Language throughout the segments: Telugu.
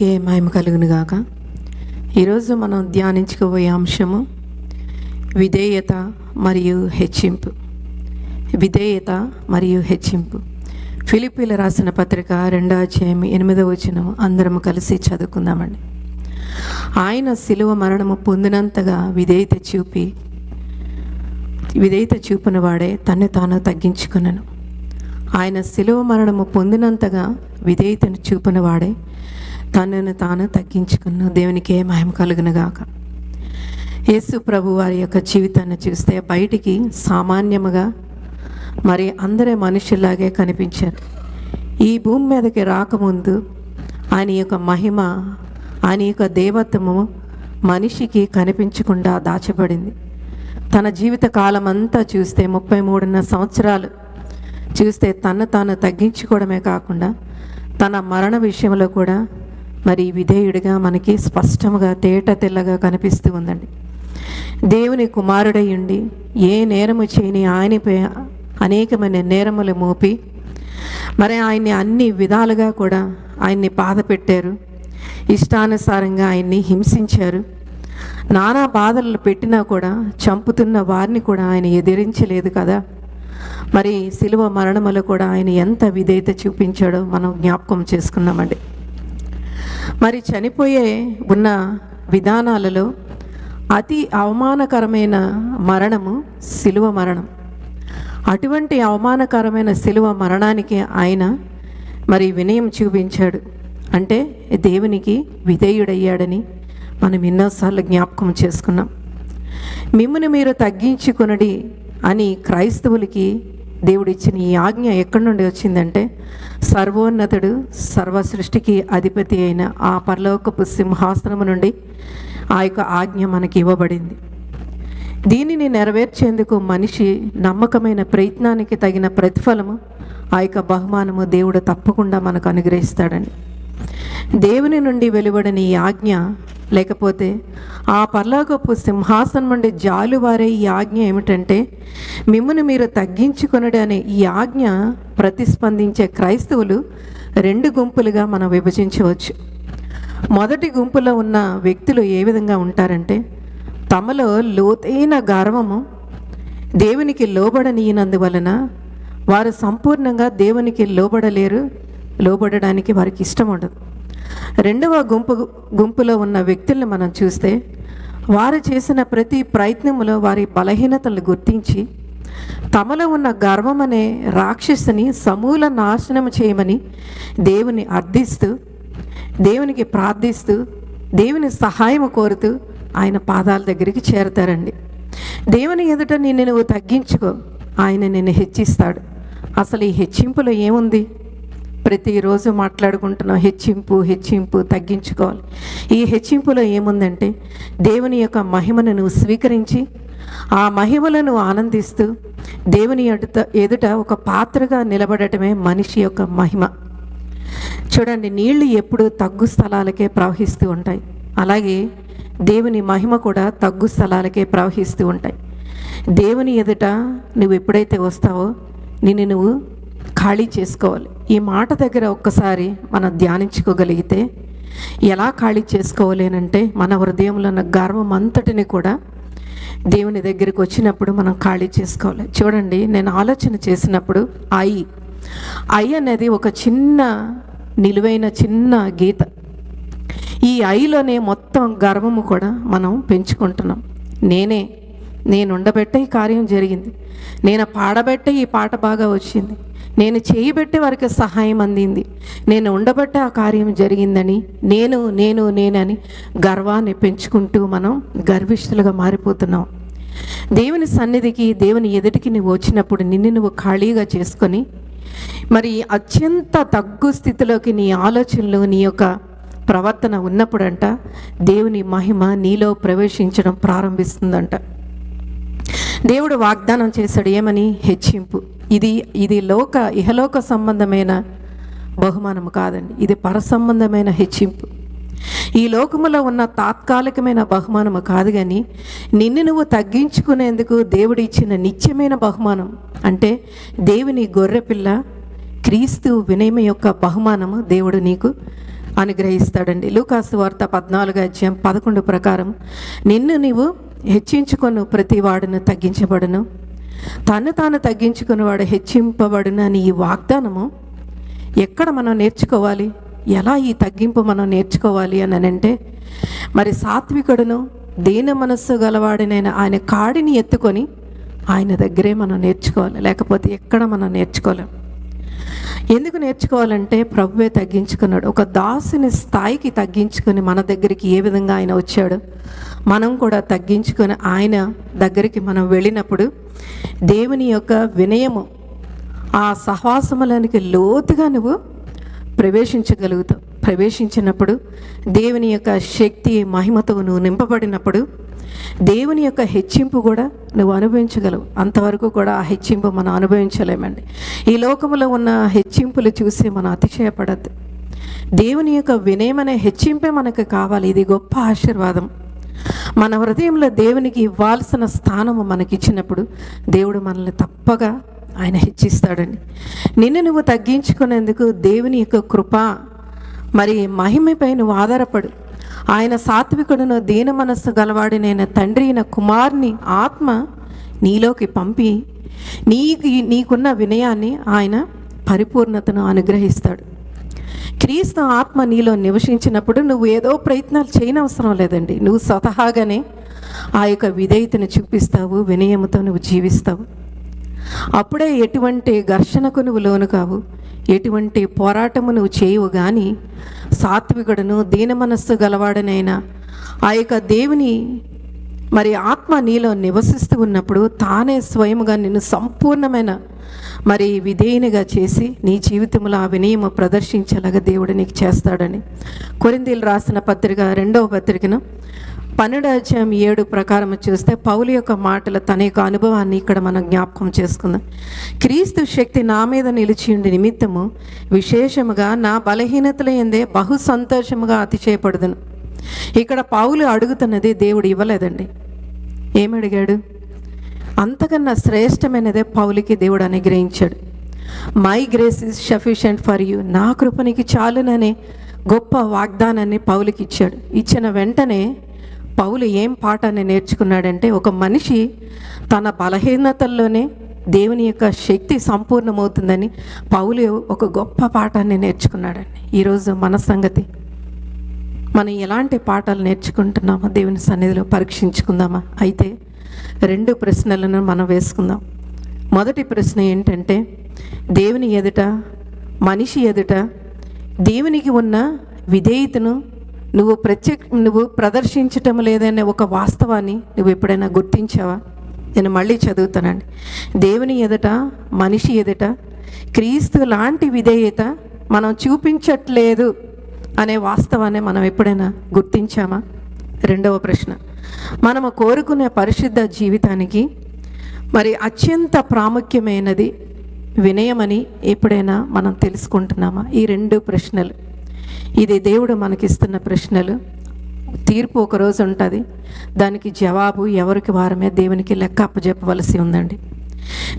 దేవునికే మహిమ కలుగును గాక ఈరోజు మనం ధ్యానించుకోబోయే అంశము విధేయత మరియు హెచ్చింపు. విధేయత మరియు హెచ్చింపు. ఫిలిపీల రాసిన పత్రిక రెండో అధ్యాయం ఎనిమిదవ వచనం అందరము కలిసి చదువుకుందామండి. ఆయన శిలువ మరణము పొందినంతగా విధేయత చూపి విధేయత చూపిన వాడే తన్ను తాను తగ్గించుకున్నాను. ఆయన శిలువ మరణము పొందినంతగా విధేయతను చూపిన వాడే తనను తాను తగ్గించుకున్న దేవునికి ఏ మహిమ కలుగునుగాక యేసు ప్రభు వారి యొక్క జీవితాన్ని చూస్తే బయటికి సామాన్యముగా మరి అందరే మనుషుల్లాగే కనిపించారు. ఈ భూమి మీదకి రాకముందు ఆయన యొక్క మహిమ ఆయన యొక్క దేవత్వము మనిషికి కనిపించకుండా దాచబడింది. తన జీవిత కాలం అంతా చూస్తే ముప్పై మూడున్నర సంవత్సరాలు చూస్తే తను తాను తగ్గించుకోవడమే కాకుండా తన మరణ విషయంలో కూడా మరి విధేయుడిగా మనకి స్పష్టంగా తేట తెల్లగా కనిపిస్తూ ఉందండి. దేవుని కుమారుడై ఉండి ఏ నేరము చేయని ఆయనపై అనేకమైన నేరములు మోపి మరి ఆయన్ని అన్ని విధాలుగా కూడా ఆయన్ని బాధ పెట్టారు ఇష్టానుసారంగా ఆయన్ని హింసించారు. నానా బాధలు పెట్టినా కూడా చంపుతున్న వారిని కూడా ఆయన ఎదిరించలేదు కదా. మరి శిలువ మరణములో కూడా ఆయన ఎంత విధేయత చూపించాడో మనం జ్ఞాపకం చేసుకున్నామండి మరి చనిపోయే ఉన్న విధానాలలో అతి అవమానకరమైన మరణము శిలువ మరణం. అటువంటి అవమానకరమైన శిలువ మరణానికి ఆయన మరి వినయం చూపించాడు. అంటే దేవునికి విధేయుడయ్యాడని మనం ఎన్నోసార్లు జ్ఞాపకం చేసుకున్నాం. మిమ్మల్ని మీరు తగ్గించుకొనడి అని క్రైస్తవులకి దేవుడిచ్చిన ఈ ఆజ్ఞ ఎక్కడి నుండి వచ్చిందంటే సర్వోన్నతుడు సర్వ సృష్టికి అధిపతి అయిన ఆ పరలోకపు సింహాసనము నుండి ఆ యొక్క ఆజ్ఞ మనకి ఇవ్వబడింది. దీనిని నెరవేర్చేందుకు మనిషి నమ్మకమైన ప్రయత్నానికి తగిన ప్రతిఫలము ఆ యొక్క బహుమానము దేవుడు తప్పకుండా మనకు అనుగ్రహిస్తాడని దేవుని నుండి వెలువడని ఈ ఆజ్ఞ లేకపోతే ఆ పర్లాగపు సింహాసనం నుండి జాలువారే ఈ ఆజ్ఞ ఏమిటంటే మిమ్మల్ని మీరు తగ్గించుకొనడనే అనే ఈ ఆజ్ఞ ప్రతిస్పందించే క్రైస్తవులు రెండు గుంపులుగా మనం విభజించవచ్చు. మొదటి గుంపులో ఉన్న వ్యక్తులు ఏ విధంగా ఉంటారంటే తమలో లోతైన గర్వము దేవునికి లోబడనీయనందువలన వారు సంపూర్ణంగా దేవునికి లోబడలేరు లోబడడానికి వారికి ఇష్టం ఉండదు. రెండవ గుంపు గుంపులో ఉన్న వ్యక్తులను మనం చూస్తే వారు చేసిన ప్రతి ప్రయత్నములో వారి బలహీనతలను గుర్తించి తమలో ఉన్న గర్వం అనే రాక్షసుని సమూల నాశనం చేయమని దేవుని అర్థిస్తూ దేవునికి ప్రార్థిస్తూ దేవుని సహాయం కోరుతూ ఆయన పాదాల దగ్గరికి చేరతారండి. దేవుని ఎదుట నిన్ను నువ్వు తగ్గించుకో. ఆయన నిన్ను హెచ్చిస్తాడు. అసలు ఈ హెచ్చింపులో ఏముంది? ప్రతిరోజు మాట్లాడుకుంటున్నాం. హెచ్చింపు హెచ్చింపు తగ్గించుకోవాలి. ఈ హెచ్చింపులో ఏముందంటే దేవుని యొక్క మహిమను నువ్వు స్వీకరించి ఆ మహిమలను ఆనందిస్తూ దేవుని ఎదుట ఎదుట ఒక పాత్రగా నిలబడటమే మనిషి యొక్క మహిమ. చూడండి నీళ్ళు ఎప్పుడు తగ్గు స్థలాలకే ప్రవహిస్తూ ఉంటాయి. అలాగే దేవుని మహిమ కూడా తగ్గు స్థలాలకే ప్రవహిస్తూ ఉంటాయి. దేవుని ఎదుట నువ్వు ఎప్పుడైతే వస్తావో నిన్ను నువ్వు ఖాళీ చేసుకోవాలి. ఈ మాట దగ్గర ఒక్కసారి మనం ధ్యానించుకోగలిగితే ఎలా ఖాళీ చేసుకోవాలేనంటే మన హృదయంలో ఉన్న గర్వం అంతటిని కూడా దేవుని దగ్గరికి వచ్చినప్పుడు మనం ఖాళీ చేసుకోవాలి. చూడండి నేను ఆలోచన చేసినప్పుడు ఐ. ఐ అనేది ఒక చిన్న నిలువైన చిన్న గీత. ఈ ఐలోనే మొత్తం గర్వము కూడా మనం పెంచుకుంటున్నాం. నేనే నేను ఉండబెట్టే ఈ కార్యం జరిగింది. నేను పాడబెట్టే ఈ పాట బాగా వచ్చింది. నేను చేయబెట్టే వారికి సహాయం అందింది. నేను ఉండబట్టే ఆ కార్యం జరిగిందని నేను నేను నేనని గర్వాన్ని పెంచుకుంటూ మనం గర్విష్ఠులుగా మారిపోతున్నాం. దేవుని సన్నిధికి దేవుని ఎదుటికి నువ్వు వచ్చినప్పుడు నిన్ను నువ్వు ఖాళీగా చేసుకొని మరి అత్యంత తగ్గు స్థితిలోకి నీ ఆలోచనలు నీ యొక్క ప్రవర్తన ఉన్నప్పుడంట దేవుని మహిమ నీలో ప్రవేశించడం ప్రారంభిస్తుందంట. దేవుడు వాగ్దానం చేశాడు ఏమని? హెచ్చింపు. ఇది ఇది లోక ఇహలోక సంబంధమైన బహుమానము కాదండి. ఇది పరసంబంధమైన హెచ్చింపు. ఈ లోకములో ఉన్న తాత్కాలికమైన బహుమానము కాదు కానీ నిన్ను నువ్వు తగ్గించుకునేందుకు దేవుడు ఇచ్చిన నిత్యమైన బహుమానం అంటే దేవుని గొర్రెపిల్ల క్రీస్తు వినయమ యొక్క బహుమానము దేవుడు నీకు అనుగ్రహిస్తాడండి. లూకాసు వార్త పద్నాలుగు అధ్యాయం పదకొండు ప్రకారం నిన్ను నీవు హెచ్చించుకొను ప్రతి వాడును తగ్గించబడును. తను తాను తగ్గించుకునేవాడు హెచ్చింపబడును అని ఈ వాగ్దానము ఎక్కడ మనం నేర్చుకోవాలి? ఎలా ఈ తగ్గింపు మనం నేర్చుకోవాలి అని అంటే మరి సాత్వికుడును దీన మనస్సు గలవాడినైన ఆయన కాడిని ఎత్తుకొని ఆయన దగ్గరే మనం నేర్చుకోవాలి. లేకపోతే ఎక్కడ మనం నేర్చుకోలేం. ఎందుకు నేర్చుకోవాలంటే ప్రభువే తగ్గించుకున్నాడు. ఒక దాసుని స్థాయికి తగ్గించుకొని మన దగ్గరికి ఏ విధంగా ఆయన వచ్చాడు? మనం కూడా తగ్గించుకొని ఆయన దగ్గరికి మనం వెళ్ళినప్పుడు దేవుని యొక్క వినయము ఆ సహవాసములనికి లోతుగా నువ్వు ప్రవేశించగలుగుతావు. ప్రవేశించినప్పుడు దేవుని యొక్క శక్తి మహిమతో నువ్వు నింపబడినప్పుడు దేవుని యొక్క హెచ్చింపు కూడా నువ్వు అనుభవించగలవు. అంతవరకు కూడా ఆ హెచ్చింపు మనం అనుభవించలేమండి. ఈ లోకంలో ఉన్న హెచ్చింపులు చూసి మనం అతిశయపడద్దు. దేవుని యొక్క వినయమనే హెచ్చింపే మనకు కావాలి. ఇది గొప్ప ఆశీర్వాదం. మన హృదయంలో దేవునికి ఇవ్వాల్సిన స్థానము మనకిచ్చినప్పుడు దేవుడు మనల్ని తప్పగా ఆయన హెచ్చిస్తాడండి. నిన్ను నువ్వు తగ్గించుకునేందుకు దేవుని యొక్క కృప మరి మహిమపై నువ్వు ఆధారపడు. ఆయన సాత్వికుడును దీన మనస్సు గలవాడినైన తండ్రి కుమార్ని ఆత్మ నీలోకి పంపి నీకు నీకున్న వినయాన్ని ఆయన పరిపూర్ణతను అనుగ్రహిస్తాడు. క్రీస్తు ఆత్మ నీలో నివసించినప్పుడు నువ్వు ఏదో ప్రయత్నాలు చేయనవసరం లేదండి. నువ్వు స్వతహాగానే ఆ యొక్క విధేయతను చూపిస్తావు వినయముతో నువ్వు జీవిస్తావు. అప్పుడే ఎటువంటి ఘర్షణకు నువ్వు లోను కావు ఎటువంటి పోరాటము నువ్వు చేయవు కానీ సాత్వికుడును దీన మనస్సు గలవాడనైనా. ఆ యొక్క దేవుని మరి ఆత్మ నీలో నివసిస్తూ ఉన్నప్పుడు తానే స్వయముగా నిన్ను సంపూర్ణమైన మరి విధేయునిగా చేసి నీ జీవితంలో ఆ వినయము ప్రదర్శించేలాగా దేవుడు నీకు చేస్తాడని. కొరిందీలు రాసిన పత్రిక రెండవ పత్రికను పన్నెండు అధ్యాయం ఏడు ప్రకారం చూస్తే పౌలు యొక్క మాటల తన యొక్క అనుభవాన్ని ఇక్కడ మనం జ్ఞాపకం చేసుకుందాం. క్రీస్తు శక్తి నా మీద నిలిచిండి నిమిత్తము విశేషముగా నా బలహీనతల ఎందే బహు సంతోషముగా అతిశయపడుదును. ఇక్కడ పౌలు అడుగుతున్నది దేవుడు ఇవ్వలేదండి. ఏమడిగాడు అంతకన్నా శ్రేష్టమైనదే పౌలికి దేవుడు అనుగ్రహించాడు. My grace is sufficient for you నా కృపనికి చాలుననే గొప్ప వాగ్దానాన్ని పౌలికి ఇచ్చాడు. ఇచ్చిన వెంటనే పౌలు ఏం పాఠాన్ని నేర్చుకున్నాడంటే ఒక మనిషి తన బలహీనతల్లోనే దేవుని యొక్క శక్తి సంపూర్ణమవుతుందని పౌలు ఒక గొప్ప పాఠాన్ని నేర్చుకున్నాడండి. ఈరోజు మన సంగతి. మనం ఎలాంటి పాఠాలు నేర్చుకుంటున్నామో దేవుని సన్నిధిలో పరీక్షించుకుందామా? అయితే రెండు ప్రశ్నలను మనం వేసుకుందాం. మొదటి ప్రశ్న ఏంటంటే దేవుని ఎదుట మనిషి ఎదుట దేవునికి ఉన్న విధేయతను నువ్వు ప్రత్యేక నువ్వు ప్రదర్శించటం లేదనే ఒక వాస్తవాన్ని నువ్వు ఎప్పుడైనా గుర్తించావా? నేను మళ్ళీ చదువుతానండి. దేవుని ఎదుట మనిషి ఎదుట క్రీస్తు లాంటి విధేయత మనం చూపించట్లేదు అనే వాస్తవాన్ని మనం ఎప్పుడైనా గుర్తించామా? రెండవ ప్రశ్న. మనము కోరుకునే పరిశుద్ధ జీవితానికి మరి అత్యంత ప్రాముఖ్యమైనది వినయమని ఎప్పుడైనా మనం తెలుసుకుంటున్నామా? ఈ రెండు ప్రశ్నలు. ఇది దేవుడు మనకిస్తున్న ప్రశ్నలు. తీర్పు ఒక రోజు ఉంటుంది. దానికి జవాబు ఎవరికి వారమే దేవునికి లెక్క అప్పచెప్పవలసి ఉందండి.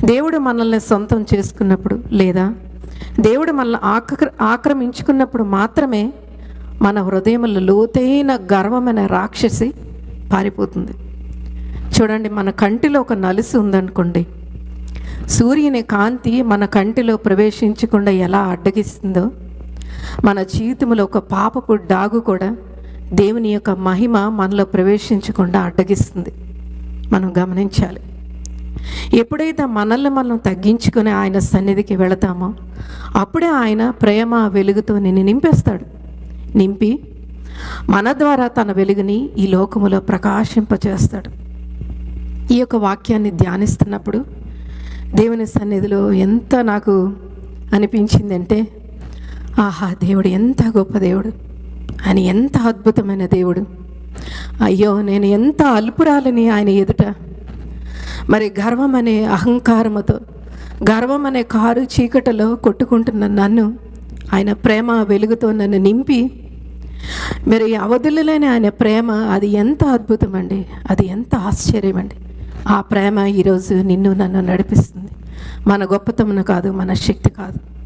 దేవుడు మనల్ని సొంతం చేసుకున్నప్పుడు లేదా దేవుడు మనల్ని ఆక్ర ఆక్రమించుకున్నప్పుడు మాత్రమే మన హృదయంలో లోతైన గర్వమైన రాక్షసి పారిపోతుంది. చూడండి మన కంటిలో ఒక నలుసు ఉందనుకోండి. సూర్యుని కాంతి మన కంటిలో ప్రవేశించకుండా ఎలా అడ్డగిస్తుందో మన జీవితంలో ఒక పాపపు డాగు కూడా దేవుని యొక్క మహిమ మనలో ప్రవేశించకుండా అడ్డగిస్తుంది. మనం గమనించాలి. ఎప్పుడైతే మనల్ని మనం తగ్గించుకొని ఆయన సన్నిధికి వెళతామో అప్పుడే ఆయన ప్రేమ వెలుగుతో నిన్ను నింపేస్తాడు. నింపి మన ద్వారా తన వెలుగుని ఈ లోకములో ప్రకాశింపచేస్తాడు. ఈ యొక్క వాక్యాన్ని ధ్యానిస్తున్నప్పుడు దేవుని సన్నిధిలో ఎంత నాకు అనిపించిందంటే ఆహా దేవుడు ఎంత గొప్ప దేవుడు. ఆయన ఎంత అద్భుతమైన దేవుడు. అయ్యో నేను ఎంత అల్పురాలని ఆయన ఎదుట. మరి గర్వం అనే అహంకారముతో గర్వం అనే కారు చీకటిలో కొట్టుకుంటున్న నన్ను ఆయన ప్రేమ వెలుగుతో నన్ను నింపి మరి అవధులలేని ఆయన ప్రేమ అది ఎంత అద్భుతం అండి అది ఎంత ఆశ్చర్యం అండి ఆ ప్రేమ ఈరోజు నిన్ను నన్ను నడిపిస్తుంది. మన గొప్పతనం కాదు మన శక్తి కాదు.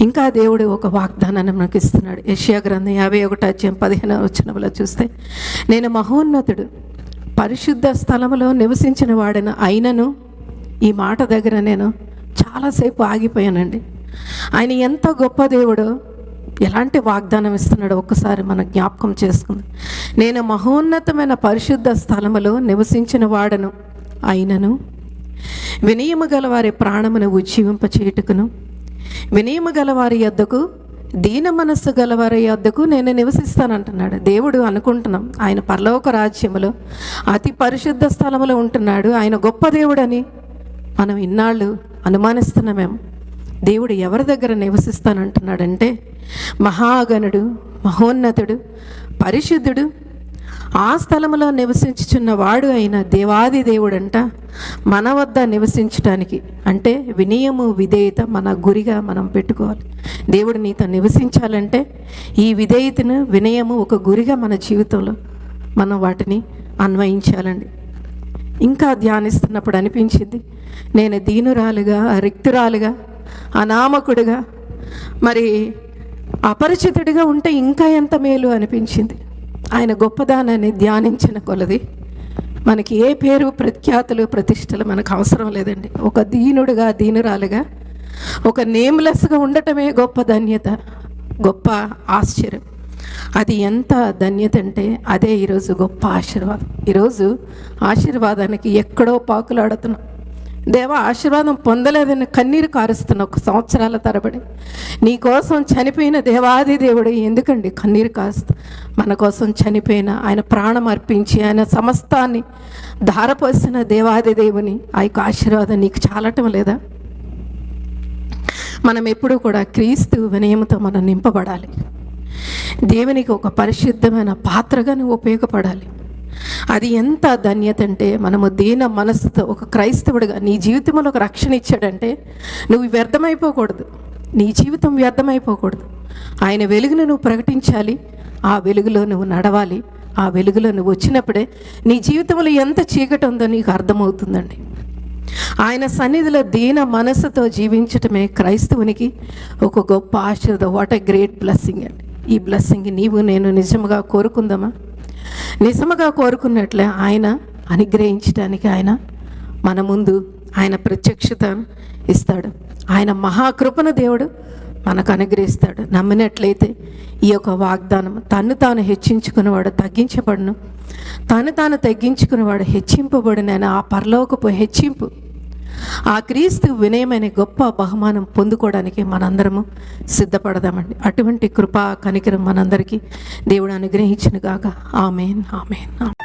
ఇంకా దేవుడు ఒక వాగ్దానాన్ని మనకు ఇస్తున్నాడు. యెషయా గ్రంథం యాభై ఒకటి అధ్యాయం పదిహేను వచ్చినములో చూస్తే నేను మహోన్నతుడు పరిశుద్ధ స్థలములో నివసించిన వాడిన అయినను ఈ మాట దగ్గర నేను చాలాసేపు ఆగిపోయానండి. ఆయన ఎంత గొప్ప దేవుడో ఎలాంటి వాగ్దానం ఇస్తున్నాడో ఒక్కసారి మన జ్ఞాపకం చేసుకుంది. నేను మహోన్నతమైన పరిశుద్ధ స్థలములో నివసించిన వాడను అయినను వినయము గల వారి ప్రాణమును ఉజ్జీవింప చేయుటకును వినయము గలవారి యొద్దకు దీన మనస్సు గలవారి యొద్దకు నేను నివసిస్తానంటున్నాడు. దేవుడు అనుకుంటున్నాం. ఆయన పరలోక రాజ్యములో అతి పరిశుద్ధ స్థలములో ఉంటున్నాడు. ఆయన గొప్ప దేవుడని మనం ఇన్నాళ్ళు అనుమానిస్తున్నామేమో దేవుడు ఎవరి దగ్గర నివసిస్తానంటున్నాడంటే మహాగణుడు మహోన్నతుడు పరిశుద్ధుడు ఆ స్థలములో నివసించుచున్న వాడు అయిన దేవాది దేవుడంట మన వద్ద నివసించటానికి. అంటే వినయము విధేయత మన గురిగా మనం పెట్టుకోవాలి. దేవుడు నీతో నివసించాలంటే ఈ విధేయతను వినయము ఒక గురిగా మన జీవితంలో మనం వాటిని అన్వయించాలండి. ఇంకా ధ్యానిస్తున్నప్పుడు అనిపించింది నేను దీనురాలుగా రిక్తురాలుగా అనామకుడుగా మరి అపరిచితుడిగా ఉంటే ఇంకా ఎంత మేలు అనిపించింది. ఆయన గొప్పదానాన్ని ధ్యానించిన కొలది మనకి ఏ పేరు ప్రఖ్యాతులు ప్రతిష్టలు మనకు అవసరం లేదండి. ఒక దీనుడుగా దీనురాలుగా ఒక నేమ్లెస్గా ఉండటమే గొప్ప ధన్యత గొప్ప ఆశ్చర్యం. అది ఎంత ధన్యత అంటే అదే ఈరోజు గొప్ప ఆశీర్వాదం. ఈరోజు ఆశీర్వాదానికి ఎక్కడో పాకులాడుతున్నాం. దేవ ఆశీర్వాదం పొందలేదని కన్నీరు కారుస్తున్న ఒక సంవత్సరాల తరబడి. నీ కోసం చనిపోయిన దేవాది దేవుడు ఎందుకండి కన్నీరు కాస్త మన కోసం చనిపోయిన ఆయన ప్రాణం అర్పించి ఆయన సమస్తాన్ని ధారపోసిన దేవాది దేవుని ఆ యొక్క ఆశీర్వాదం నీకు చాలటం లేదా? మనం ఎప్పుడూ కూడా క్రీస్తు వినయంతో మనం నింపబడాలి. దేవునికి ఒక పరిశుద్ధమైన పాత్రగా నువ్వు ఉపయోగపడాలి. అది ఎంత ధన్యత అంటే మనము దీన మనసుతో ఒక క్రైస్తవుడిగా నీ జీవితంలో ఒక రక్షణ ఇచ్చాడంటే నువ్వు వ్యర్థమైపోకూడదు. నీ జీవితం వ్యర్థమైపోకూడదు. ఆయన వెలుగును నువ్వు ప్రకటించాలి. ఆ వెలుగులో నువ్వు నడవాలి. ఆ వెలుగులో నువ్వు వచ్చినప్పుడే నీ జీవితంలో ఎంత చీకటి ఉందో నీకు అర్థమవుతుందండి. ఆయన సన్నిధిలో దీన మనసుతో జీవించటమే క్రైస్తవునికి ఒక గొప్ప ఆశీర్వాదం. వాట్ ఎ గ్రేట్ బ్లెస్సింగ్ అండి. ఈ బ్లెస్సింగ్ నీవు నేను నిజముగా కోరుకుందామా? నిజముగా కోరుకున్నట్లే ఆయన అనుగ్రహించడానికి ఆయన మన ముందు ఆయన ప్రత్యక్షత ఇస్తాడు. ఆయన మహాకృపణ దేవుడు మనకు అనుగ్రహిస్తాడు. నమ్మినట్లయితే ఈ యొక్క వాగ్దానం తను తాను హెచ్చించుకునేవాడు తగ్గించబడును. తను తాను తగ్గించుకునేవాడు హెచ్చింపబడిన. ఆ పరలోకపు హెచ్చింపు ఆ క్రీస్తు వినయమైన గొప్ప బహుమానం పొందుకోవడానికి మనందరము సిద్ధపడదామండి. అటువంటి కృపా కనికరం మనందరికీ దేవుడు అనుగ్రహించిన గాక ఆమెన్ ఆమెన్. ఆమె